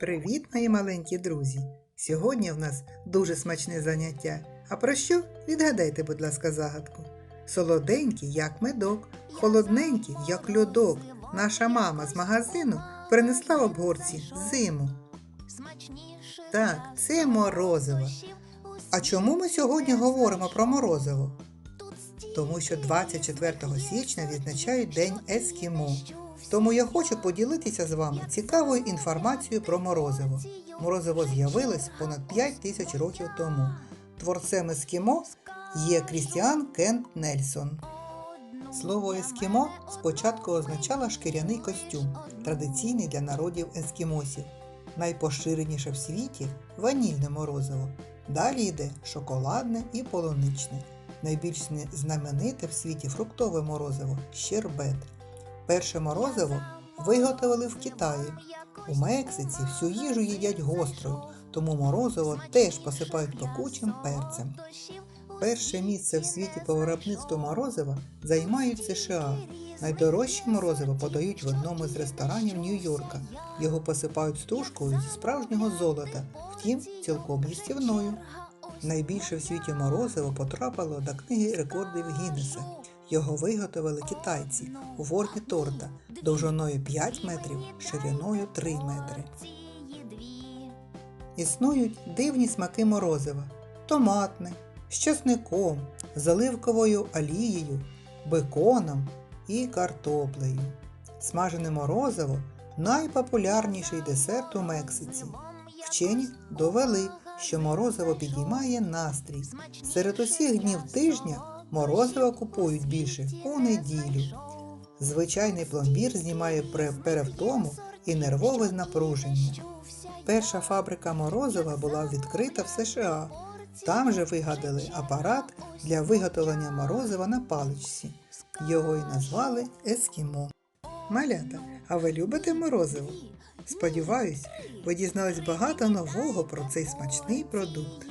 Привіт, мої маленькі друзі! Сьогодні в нас дуже смачне заняття. А про що? Відгадайте, будь ласка, загадку. Солоденький, як медок, холодненький, як льодок. Наша мама з магазину принесла в обгорці зиму. Так, це морозиво. А чому ми сьогодні говоримо про морозиво? Тому що 24 січня відзначають День Ескімо. Тому я хочу поділитися з вами цікавою інформацією про морозиво. Морозиво з'явилось понад 5 тисяч років тому. Творцем ескімо є Крістіан Кент Нельсон. Слово ескімо спочатку означало шкіряний костюм, традиційний для народів ескімосів. Найпоширеніше в світі ванільне морозиво. Далі йде шоколадне і полуничне. Найбільш знамените в світі фруктове морозиво щербет. Перше морозиво виготовили в Китаї. У Мексиці всю їжу їдять гострою, тому морозиво теж посипають пекучим перцем. Перше місце в світі по виробництву морозива займають США. Найдорожче морозиво подають в одному з ресторанів Нью-Йорка. Його посипають стружкою зі справжнього золота, втім цілком їстівною. Найбільше в світі морозиво потрапило до книги рекордів Гіннеса. Його виготовили китайці у формі торта довжиною 5 метрів, шириною 3 метри. Існують дивні смаки морозива: томатне, з часником, з олією, беконом і картоплею. Смажене морозиво найпопулярніший десерт у Мексиці. Вчені довели, що морозиво підіймає настрій. Серед усіх днів тижня морозиво купують більше у неділю. Звичайний пломбір знімає перевтому і нервове напруження. Перша фабрика морозива була відкрита в США. Там же вигадали апарат для виготовлення морозива на паличці. Його і назвали Ескімо. Малята, а ви любите морозиво? Сподіваюсь, ви дізнались багато нового про цей смачний продукт.